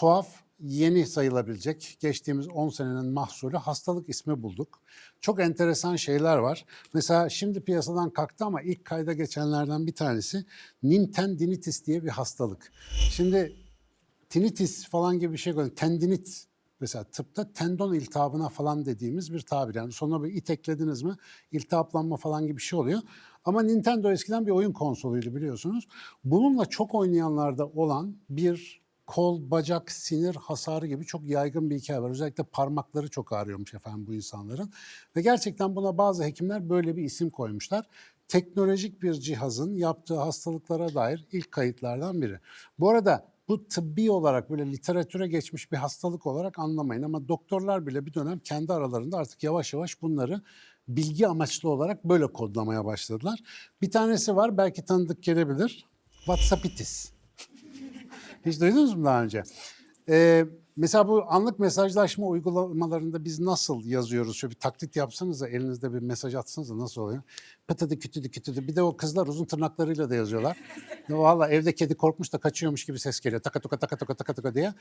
tuhaf, yeni sayılabilecek geçtiğimiz 10 senenin mahsulü hastalık ismi bulduk. Çok enteresan şeyler var. Mesela şimdi piyasadan kalktı ama ilk kayda geçenlerden bir tanesi Nintendinitis diye bir hastalık. Şimdi tinnitus falan gibi bir şey koyuyor. Tendinit mesela tıpta tendon iltihabına falan dediğimiz bir tabir. Yani sonuna bir it eklediniz mi iltihaplanma falan gibi bir şey oluyor. Ama Nintendo eskiden bir oyun konsoluydu biliyorsunuz. Bununla çok oynayanlarda olan bir kol, bacak, sinir hasarı gibi çok yaygın bir hikaye var. Özellikle parmakları çok ağrıyormuş efendim bu insanların. Ve gerçekten buna bazı hekimler böyle bir isim koymuşlar. Teknolojik bir cihazın yaptığı hastalıklara dair ilk kayıtlardan biri. Bu arada bu tıbbi olarak böyle literatüre geçmiş bir hastalık olarak anlamayın ama doktorlar bile bir dönem kendi aralarında artık yavaş yavaş bunları bilgi amaçlı olarak böyle kodlamaya başladılar. Bir tanesi var belki tanıdık gelebilir. WhatsAppitis. Hiç duydunuz mu daha önce? Ee, mesela bu anlık mesajlaşma uygulamalarında biz nasıl yazıyoruz? Şöyle bir taklit yapsanız da elinizde bir mesaj atsanız da nasıl oluyor? Pıtıdı kütüdü kütüdü. Bir de o kızlar uzun tırnaklarıyla da yazıyorlar. Valla evde kedi korkmuş da kaçıyormuş gibi ses geliyor. Taka tuka taka tuka taka tuka diye.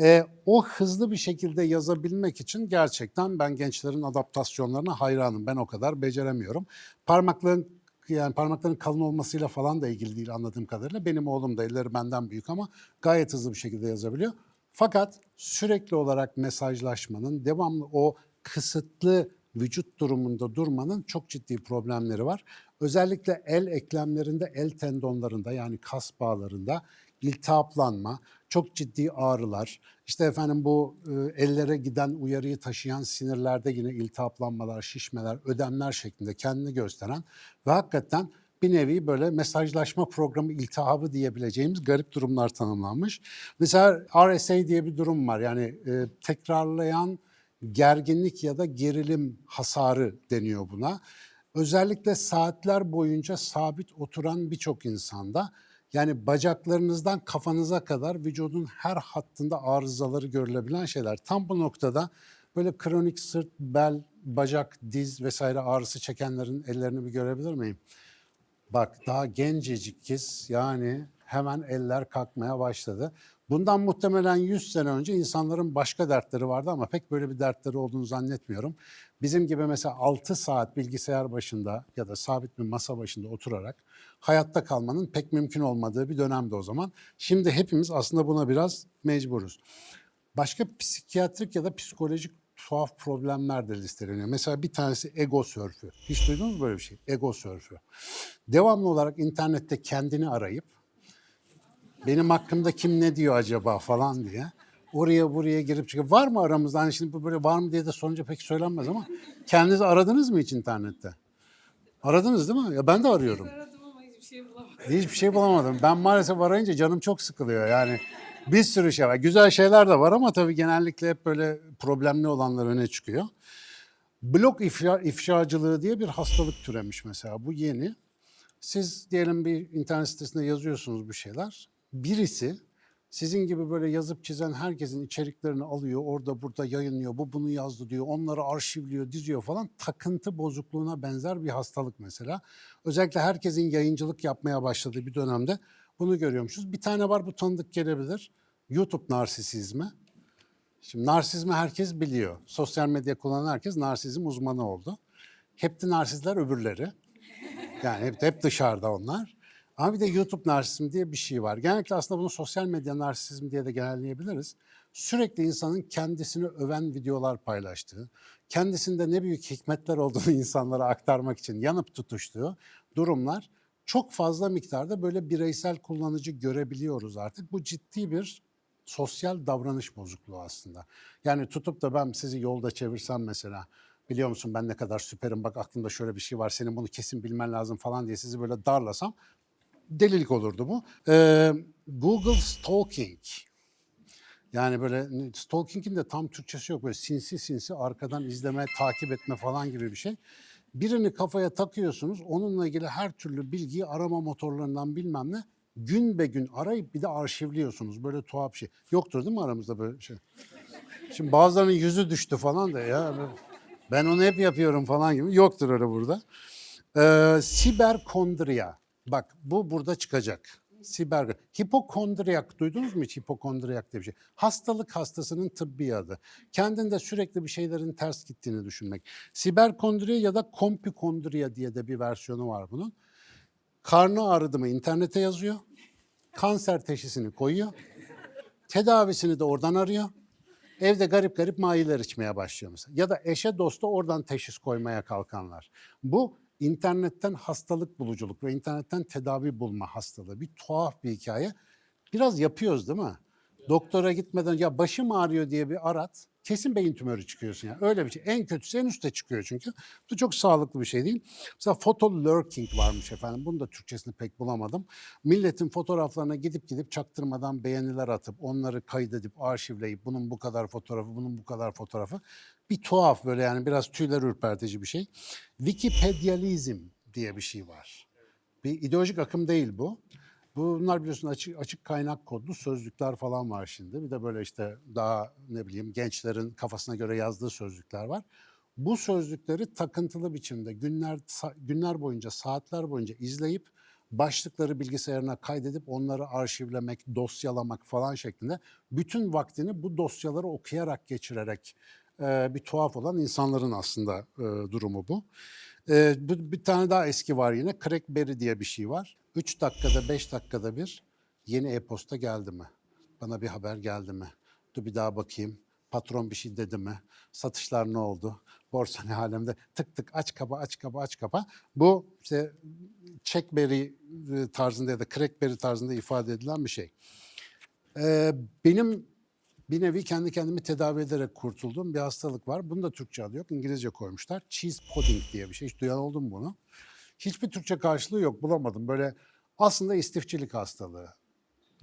Ee, o hızlı bir şekilde yazabilmek için gerçekten ben gençlerin adaptasyonlarına hayranım. Ben o kadar beceremiyorum. Parmakların yani parmakların kalın olmasıyla falan da ilgili değil anladığım kadarıyla. Benim oğlum da elleri benden büyük ama gayet hızlı bir şekilde yazabiliyor. Fakat sürekli olarak mesajlaşmanın, devamlı o kısıtlı vücut durumunda durmanın çok ciddi problemleri var. Özellikle el eklemlerinde, el tendonlarında yani kas bağlarında iltihaplanma, çok ciddi ağrılar, işte efendim bu e, ellere giden uyarıyı taşıyan sinirlerde yine iltihaplanmalar, şişmeler, ödemler şeklinde kendini gösteren ve hakikaten bir nevi böyle mesajlaşma programı iltihabı diyebileceğimiz garip durumlar tanımlanmış. Mesela RSA diye bir durum var. Yani e, tekrarlayan gerginlik ya da gerilim hasarı deniyor buna. Özellikle saatler boyunca sabit oturan birçok insanda yani bacaklarınızdan kafanıza kadar vücudun her hattında arızaları görülebilen şeyler. Tam bu noktada böyle kronik sırt, bel, bacak, diz vesaire ağrısı çekenlerin ellerini bir görebilir miyim? Bak daha gencecik kız yani hemen eller kalkmaya başladı. Bundan muhtemelen 100 sene önce insanların başka dertleri vardı ama pek böyle bir dertleri olduğunu zannetmiyorum. Bizim gibi mesela 6 saat bilgisayar başında ya da sabit bir masa başında oturarak hayatta kalmanın pek mümkün olmadığı bir dönemde o zaman. Şimdi hepimiz aslında buna biraz mecburuz. Başka psikiyatrik ya da psikolojik tuhaf problemler de listeleniyor. Mesela bir tanesi ego sörfü. Hiç duydunuz mu böyle bir şey? Ego sörfü. Devamlı olarak internette kendini arayıp benim hakkımda kim ne diyor acaba falan diye. Oraya buraya girip çıkıp var mı aramızda? Hani şimdi bu böyle var mı diye de sorunca pek söylenmez ama kendiniz aradınız mı hiç internette? Aradınız değil mi? Ya ben de arıyorum. Aradım ama hiçbir şey bulamadım. Hiçbir şey bulamadım. Ben maalesef arayınca canım çok sıkılıyor. Yani bir sürü şey var. Güzel şeyler de var ama tabii genellikle hep böyle problemli olanlar öne çıkıyor. Blok ifşa, ifşacılığı diye bir hastalık türemiş mesela. Bu yeni. Siz diyelim bir internet sitesinde yazıyorsunuz bir şeyler. Birisi sizin gibi böyle yazıp çizen herkesin içeriklerini alıyor, orada burada yayınlıyor, bu bunu yazdı diyor, onları arşivliyor, diziyor falan. Takıntı bozukluğuna benzer bir hastalık mesela. Özellikle herkesin yayıncılık yapmaya başladığı bir dönemde bunu görüyormuşuz. Bir tane var bu tanıdık gelebilir. YouTube narsisizmi. Şimdi narsizmi herkes biliyor. Sosyal medya kullanan herkes narsizm uzmanı oldu. Hep de narsistler öbürleri. Yani hep, hep dışarıda onlar. Ama bir de YouTube narsizm diye bir şey var. Genellikle aslında bunu sosyal medya narsizm diye de genelleyebiliriz. Sürekli insanın kendisini öven videolar paylaştığı, kendisinde ne büyük hikmetler olduğunu insanlara aktarmak için yanıp tutuştuğu durumlar çok fazla miktarda böyle bireysel kullanıcı görebiliyoruz artık. Bu ciddi bir sosyal davranış bozukluğu aslında. Yani tutup da ben sizi yolda çevirsem mesela biliyor musun ben ne kadar süperim bak aklımda şöyle bir şey var senin bunu kesin bilmen lazım falan diye sizi böyle darlasam delilik olurdu bu. Ee, Google Stalking. Yani böyle stalking'in de tam Türkçesi yok. Böyle sinsi sinsi arkadan izleme, takip etme falan gibi bir şey. Birini kafaya takıyorsunuz. Onunla ilgili her türlü bilgiyi arama motorlarından bilmem ne gün be gün arayıp bir de arşivliyorsunuz. Böyle tuhaf bir şey. Yoktur değil mi aramızda böyle şey? Şimdi bazılarının yüzü düştü falan da ya. Ben onu hep yapıyorum falan gibi. Yoktur öyle burada. Ee, siberkondriya. Bak bu burada çıkacak. Siber. Hipokondriyak duydunuz mu hiç hipokondriyak diye bir şey? Hastalık hastasının tıbbi adı. Kendinde sürekli bir şeylerin ters gittiğini düşünmek. Siberkondriya ya da kompükondriya diye de bir versiyonu var bunun. Karnı ağrıdı mı internete yazıyor. Kanser teşhisini koyuyor. Tedavisini de oradan arıyor. Evde garip garip mayiler içmeye başlıyor mesela. Ya da eşe dosta oradan teşhis koymaya kalkanlar. Bu internetten hastalık buluculuk ve internetten tedavi bulma hastalığı. Bir tuhaf bir hikaye. Biraz yapıyoruz değil mi? Doktora gitmeden ya başım ağrıyor diye bir arat. Kesin beyin tümörü çıkıyorsun yani. Öyle bir şey. En kötüsü en üstte çıkıyor çünkü. Bu çok sağlıklı bir şey değil. Mesela photo lurking varmış efendim. Bunu da Türkçesini pek bulamadım. Milletin fotoğraflarına gidip gidip çaktırmadan beğeniler atıp onları kaydedip arşivleyip bunun bu kadar fotoğrafı, bunun bu kadar fotoğrafı. Bir tuhaf böyle yani biraz tüyler ürpertici bir şey. Wikipedializm diye bir şey var. Bir ideolojik akım değil bu. Bunlar biliyorsun açık, açık kaynak kodlu sözlükler falan var şimdi. Bir de böyle işte daha ne bileyim gençlerin kafasına göre yazdığı sözlükler var. Bu sözlükleri takıntılı biçimde günler günler boyunca, saatler boyunca izleyip başlıkları bilgisayarına kaydedip onları arşivlemek, dosyalamak falan şeklinde bütün vaktini bu dosyaları okuyarak geçirerek bir tuhaf olan insanların aslında e, durumu bu. E, bu- bir tane daha eski var yine. Crackberry diye bir şey var. 3 dakikada 5 dakikada bir yeni e-posta geldi mi? Bana bir haber geldi mi? Dur bir daha bakayım. Patron bir şey dedi mi? Satışlar ne oldu? Borsa ne alemde? Tık tık aç kapa aç kapa aç kapa. Bu işte Checkberry tarzında ya da Crackberry tarzında ifade edilen bir şey. Ee, benim bir nevi kendi kendimi tedavi ederek kurtulduğum bir hastalık var. Bunun da Türkçe adı yok. İngilizce koymuşlar. Cheese pudding diye bir şey. Hiç duyan oldun mu bunu? Hiçbir Türkçe karşılığı yok. Bulamadım. Böyle aslında istifçilik hastalığı.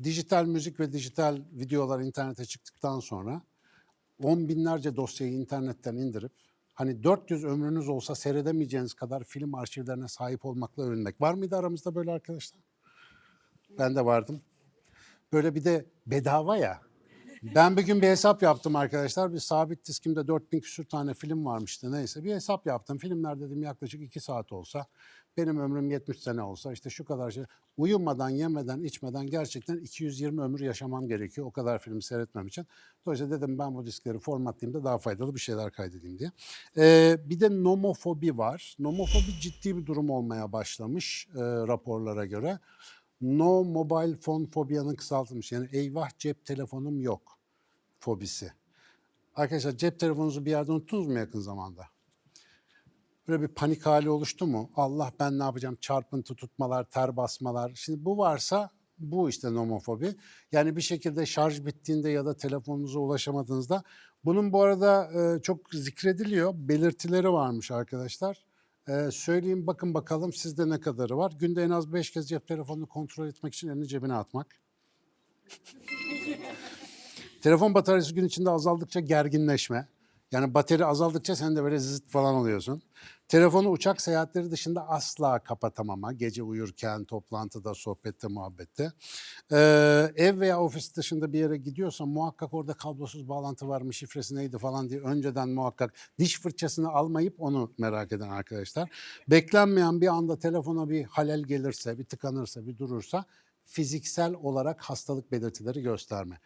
Dijital müzik ve dijital videolar internete çıktıktan sonra on binlerce dosyayı internetten indirip hani 400 ömrünüz olsa seyredemeyeceğiniz kadar film arşivlerine sahip olmakla övünmek. Var mıydı aramızda böyle arkadaşlar? Ben de vardım. Böyle bir de bedava ya. Ben bir gün bir hesap yaptım arkadaşlar. Bir sabit diskimde 4000 küsür tane film varmıştı neyse. Bir hesap yaptım. Filmler dedim yaklaşık 2 saat olsa. Benim ömrüm 70 sene olsa işte şu kadar şey. Uyumadan, yemeden, içmeden gerçekten 220 ömür yaşamam gerekiyor. O kadar film seyretmem için. Dolayısıyla dedim ben bu diskleri formatlayayım da daha faydalı bir şeyler kaydedeyim diye. Ee, bir de nomofobi var. Nomofobi ciddi bir durum olmaya başlamış e, raporlara göre. No mobile phone fobiyanın kısaltılmış. Yani eyvah cep telefonum yok fobisi. Arkadaşlar cep telefonunuzu bir yerde unuttunuz mu yakın zamanda? Böyle bir panik hali oluştu mu? Allah ben ne yapacağım? Çarpıntı tutmalar, ter basmalar. Şimdi bu varsa bu işte nomofobi. Yani bir şekilde şarj bittiğinde ya da telefonunuza ulaşamadığınızda bunun bu arada çok zikrediliyor. Belirtileri varmış arkadaşlar. E, söyleyeyim bakın bakalım sizde ne kadarı var. Günde en az beş kez cep telefonunu kontrol etmek için elini cebine atmak. Telefon bataryası gün içinde azaldıkça gerginleşme. Yani bateri azaldıkça sen de böyle zıt falan oluyorsun. Telefonu uçak seyahatleri dışında asla kapatamama. Gece uyurken, toplantıda, sohbette, muhabbette. Ee, ev veya ofis dışında bir yere gidiyorsan muhakkak orada kablosuz bağlantı var mı, şifresi neydi falan diye önceden muhakkak diş fırçasını almayıp onu merak eden arkadaşlar. Beklenmeyen bir anda telefona bir halel gelirse, bir tıkanırsa, bir durursa fiziksel olarak hastalık belirtileri gösterme.